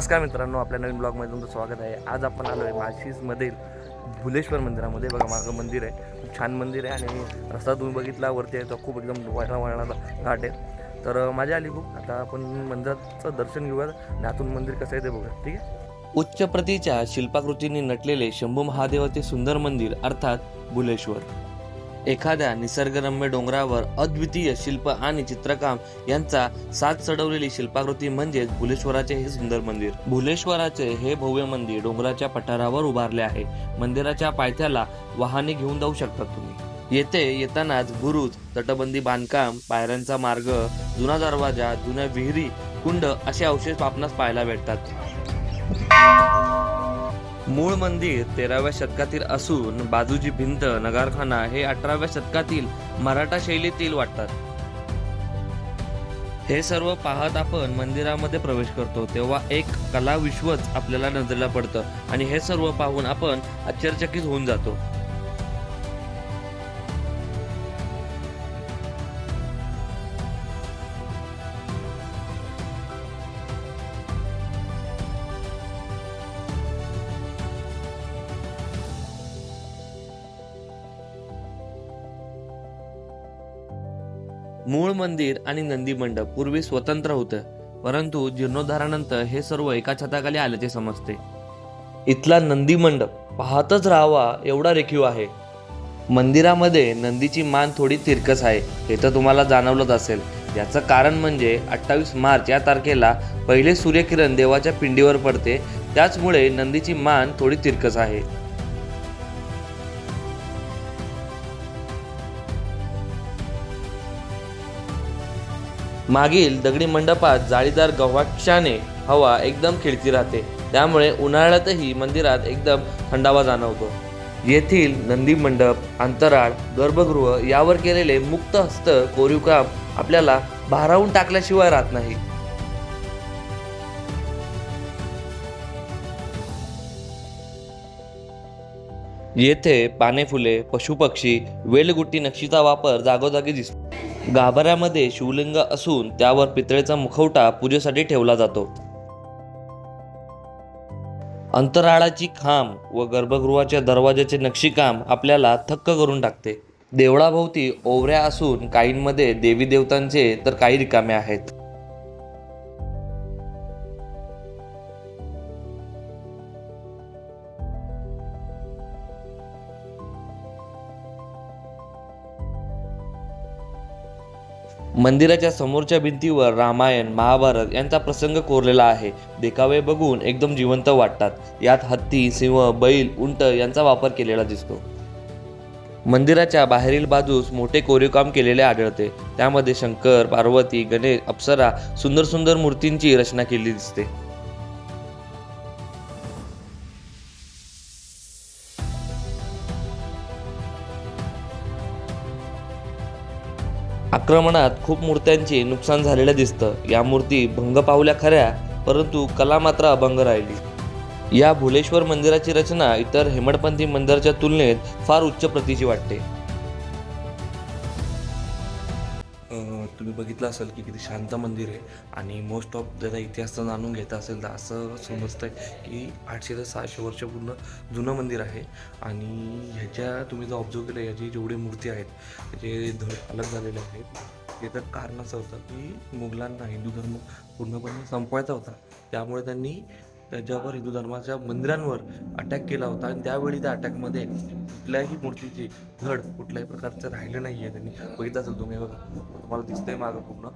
नमस्कार मित्रांनो आपल्या नवीन ब्लॉगमध्ये तुमचं स्वागत आहे. आज आपण आलो आहे माशीजमधील भुलेश्वर मंदिरामध्ये. बघा मागं मंदिर आहे. खूप छान मंदिर आहे आणि रस्ता तुम्ही बघितला वरती आहे तो खूप एकदम वळणा वळणाचा घाट आहे. तर मजा आली खूप आता आपण मंदिराचं दर्शन घेऊया आणि आतून मंदिर कसं आहे ते बघूया ठीक आहे? उच्च प्रतीच्या शिल्पाकृतींनी नटलेले शंभू महादेवाचे सुंदर मंदिर अर्थात भुलेश्वर. एखाद्या निसर्गरम्य डोंगरावर अद्वितीय शिल्प आणि चित्रकाम यांचा साथ चढवलेली शिल्पाकृती म्हणजेच भुलेश्वराचे हे सुंदर मंदिर. भुलेश्वराचे हे भव्य मंदिर डोंगराच्या पठारावर उभारले आहे. मंदिराच्या पायथ्याला वाहने घेऊन जाऊ शकतात तुम्ही. येथे येतानाच बुरुज तटबंदी बांधकाम पायऱ्यांचा मार्ग जुना दरवाजा जुन्या विहिरी कुंड असे अवशेष आपणास पाहायला भेटतात. मूळ मंदिर तेराव्या शतकातील असून बाजूची भिंत नगारखाना हे अठराव्या शतकातील मराठा शैलीतील वाटतात. हे सर्व पाहत आपण मंदिरामध्ये प्रवेश करतो तेव्हा एक कला विश्वच आपल्याला नजरेला पडतं आणि हे सर्व पाहून आपण आश्चर्यचकित होऊन जातो. मूळ मंदिर आणि नंदी मंडप पूर्वी स्वतंत्र होतं परंतु जीर्णोद्धारानंतर हे सर्व एका छताखाली आल्याचे समजते. इथला नंदी मंडप पाहतच राहावा एवढा रेखीव आहे. मंदिरामध्ये नंदीची मान थोडी तिरकस आहे हे तर तुम्हाला जाणवलंच असेल. याचं कारण म्हणजे अठ्ठावीस मार्च या तारखेला पहिले सूर्यकिरण देवाच्या पिंडीवर पडते त्याचमुळे नंदीची मान थोडी तिरकस आहे. मागील दगडी मंडपात जाळीदार गव्हाक्षाने हवा एकदम खिळती राहते. त्यामुळे उन्हाळ्यातही मंदिरात एकदम थंडावा जाणवतो. येथील नंदी मंडप अंतराळ गर्भगृह यावर केलेले मुक्त हस्त कोरीवकाम आपल्याला भारावून टाकल्याशिवाय राहत नाही. येथे पाने फुले पशुपक्षी वेलगुट्टी नक्षीचा वापर जागोजागी दिसतो. गाभाऱ्यामध्ये शिवलिंग असून त्यावर पितळेचा मुखवटा पूजेसाठी ठेवला जातो. अंतराळाची खांब व गर्भगृहाच्या दरवाजाचे नक्षीकाम आपल्याला थक्क करून टाकते. देवळाभोवती ओवऱ्या असून काहींमध्ये देवी देवतांचे तर काही रिकामे आहेत. मंदिराच्या समोरच्या भिंतीवर रामायण महाभारत यांचा प्रसंग कोरलेला आहे. देखावे बघून एकदम जिवंत वाटतात. यात हत्ती सिंह बैल उंट यांचा वापर केलेला दिसतो. मंदिराच्या बाहेरील बाजूस मोठे कोरीवकाम केलेले आढळते. त्यामध्ये शंकर पार्वती गणेश अप्सरा सुंदर सुंदर मूर्तींची रचना केली दिसते. आक्रमणात खूप मूर्त्यांचे नुकसान झालेलं दिसतं. या मूर्ती भंग पावल्या खऱ्या परंतु कला मात्र अभंग राहिली. या भुलेश्वर मंदिराची रचना इतर हेमडपंथी मंदिराच्या तुलनेत फार उच्च प्रतीची वाटते. तुम्ही बघितलं असेल की किती शांत मंदिर आहे आणि मोस्ट ऑफ ज्याला इतिहास जाणून घ्यायचा असेल तर असं समजतं आहे की आठशे ते सहाशे वर्ष पूर्ण जुनं मंदिर आहे आणि ह्याच्या तुम्ही जर ऑब्झर्व केलं याची जेवढी मूर्ती आहेत जे धड अलग झालेले आहेत त्याचं कारण असं होतं की मुघलांना हिंदू धर्म पूर्णपणे संपवायचा होता. त्यामुळे त्यांनी त्याच्यावर हिंदू धर्माच्या मंदिरांवर अटॅक केला होता. आणि त्यावेळी त्या अटॅकमध्ये कुठल्याही मूर्तीची धड कुठल्याही प्रकारचं राहिलं नाही आहे त्यांनी. बघितलं असेल तुम्ही बघा. तुम्हाला दिसतंय मागं पूर्ण.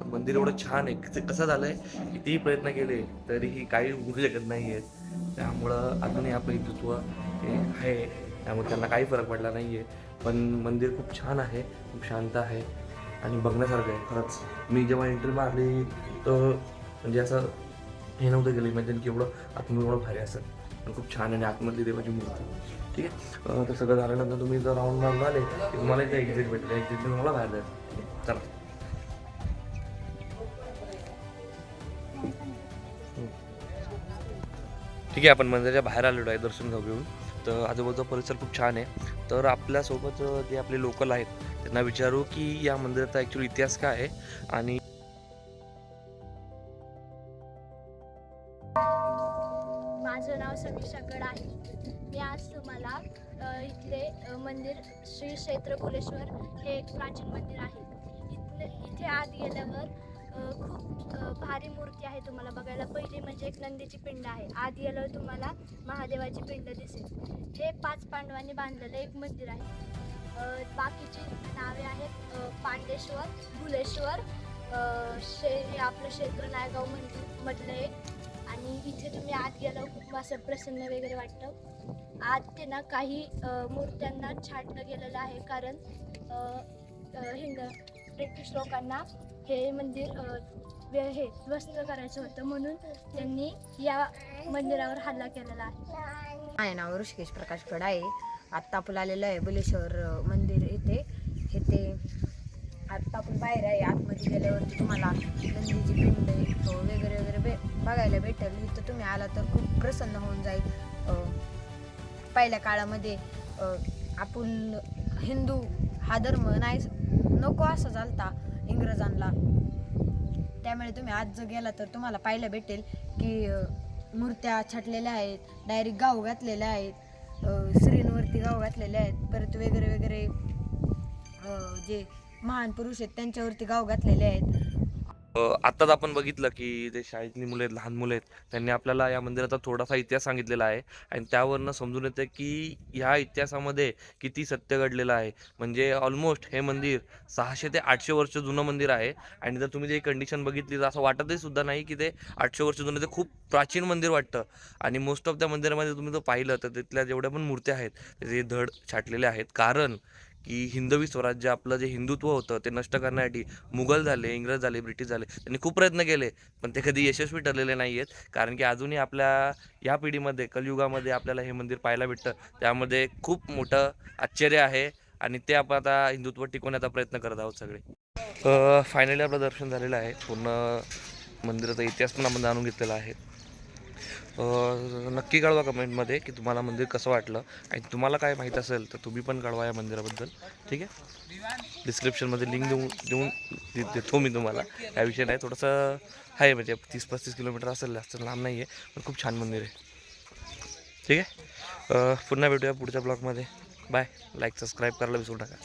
पण मंदिर एवढं छान आहे. ते कसं झालं आहे कितीही प्रयत्न केले तरीही काही होऊ शकत नाही आहेत त्यामुळं अजूनही आपलं हिंदुत्व हे आहे. त्यामुळे त्यांना काही फरक पडला नाही आहे पण मंदिर खूप छान आहे खूप शांत आहे. आणि बघण्यासारखं आहे. खरंच मी जेव्हा एंट्री मारली तर म्हणजे असं हे नव्हतं गेलं. माहिती की एवढं आतमध्ये एवढं भारी असेल आणि खूप छान आहे आणि आतमधली देवाची मूर्ती. ठीक आहे? तर सगळं झाल्यानंतर तुम्ही जर राऊंड मारून आले की तुम्हाला इथे एक्झिट भेटले एक्झिट मला बाहेर जायचं. चला. ठीक आहे आपण मंदिराच्या बाहेर आलेलो आहे. दर्शन घेऊ घेऊन तर आजूबाजूचा परिसर खूप छान आहे. तर आपल्यासोबत जे आपले लोकल आहेत त्यांना विचारू की या मंदिराचा ॲक्च्युली इतिहास काय आहे? आणि माझं नाव समीक्षा गड आहे. मी आज तुम्हाला इथले मंदिर श्री क्षेत्र कुलेश्वर हे एक प्राचीन मंदिर आहे. इथले इथे आत गेल्यावर खूप भारी मूर्ती आहे तुम्हाला बघायला. पहिली म्हणजे एक नंदीची पिंड आहे. आत गेल्यावर तुम्हाला महादेवाची पिंड दिसेल. हे पाच पांडवांनी बांधलेलं एक मंदिर आहे. बाकीची नावे आहेत पांडेश्वर भुलेश्वर शे आपलं क्षेत्र नायगाव मंदिर मधलं एक. आणि इथे तुम्ही आत गेलं खूप असं प्रसन्न वगैरे वाटतं. आत ते ना काही मूर्त्यांना छाटलं गेलेलं आहे कारण हिंद ब्रिटिश लोकांना हे मंदिर हे ध्वस्त करायचं होतं म्हणून त्यांनी या मंदिरावर हल्ला केलेला आहे. माझे नाव ऋषिकेश प्रकाश गड आहे. आत्ता आपण आलेलं आहे बुलेश्वर मंदिर इथे. हे आत्ता आपण बाहेर आहे आतमध्ये गेल्यावरती तुम्हाला बघायला भेटेल. इथं तुम्ही आला तर खूप प्रसन्न होऊन जाईल. पहिल्या काळामध्ये आपण हिंदू हा धर्म नाही नको असं चालता इंग्रजांना. त्यामुळे तुम्ही आज जर गेला तर तुम्हाला पाहायला भेटेल की मूर्त्या छाटलेल्या आहेत डायरेक्ट गाव घातलेल्या आहेत स्त्रींवरती श्रींवरती गाव घातलेले आहेत परत वगैरे वगैरे जे महान पुरुष आहेत त्यांच्यावरती गाव घातलेले आहेत. आत्ताच आपण बघितलं की जे शाळेतली मुलं आहेत लहान मुलं आहेत त्यांनी आपल्याला या मंदिराचा थोडासा इतिहास सांगितलेला आहे. आणि त्यावरनं समजून येतं की ह्या इतिहासामध्ये किती सत्य घडलेलं आहे. म्हणजे ऑलमोस्ट हे मंदिर सहाशे ते आठशे वर्ष जुनं मंदिर आहे. आणि जर तुम्ही ते कंडिशन बघितली तर असं वाटतही सुद्धा नाही की ते आठशे वर्ष जुनं ते खूप प्राचीन मंदिर वाटतं. आणि मोस्ट ऑफ त्या मंदिरामध्ये तुम्ही जर पाहिलं तर तिथल्या जेवढ्या पण मूर्त्या आहेत त्याचे धड छाटलेले आहेत. कारण की हिंदवी स्वराज्य आपलं जे हिंदुत्व होतं ते नष्ट करण्यासाठी मुघल झाले इंग्रज झाले ब्रिटिश झाले त्यांनी खूप प्रयत्न केले पण ते कधी यशस्वी ठरलेले नाही आहेत कारण की अजूनही आपल्या या पिढीमध्ये कलयुगामध्ये आपल्याला हे मंदिर पाहायला भेटतं. त्यामध्ये खूप मोठं आश्चर्य आहे आणि ते आपण आता हिंदुत्व टिकवण्याचा प्रयत्न करत आहोत सगळे. फायनली आपलं दर्शन झालेलं आहे. पूर्ण मंदिराचा इतिहास पण आपण जाणून घेतलेला आहे. नक्की कळवा कमेंटमध्ये की तुम्हाला मंदिर कसं वाटलं. आणि तुम्हाला काय माहीत असेल तर तुम्ही पण कळवा या मंदिराबद्दल. ठीक आहे? डिस्क्रिप्शनमध्ये लिंक देऊ देऊन देतो मी तुम्हाला. या विषय नाही थोडंसं आहे म्हणजे तीस पस्तीस किलोमीटर असेल जास्त लांब नाही आहे पण खूप छान मंदिर आहे. ठीक आहे? पुन्हा भेटूया पुढच्या ब्लॉगमध्ये. बाय. लाईक सबस्क्राईब करायला विसरू नका.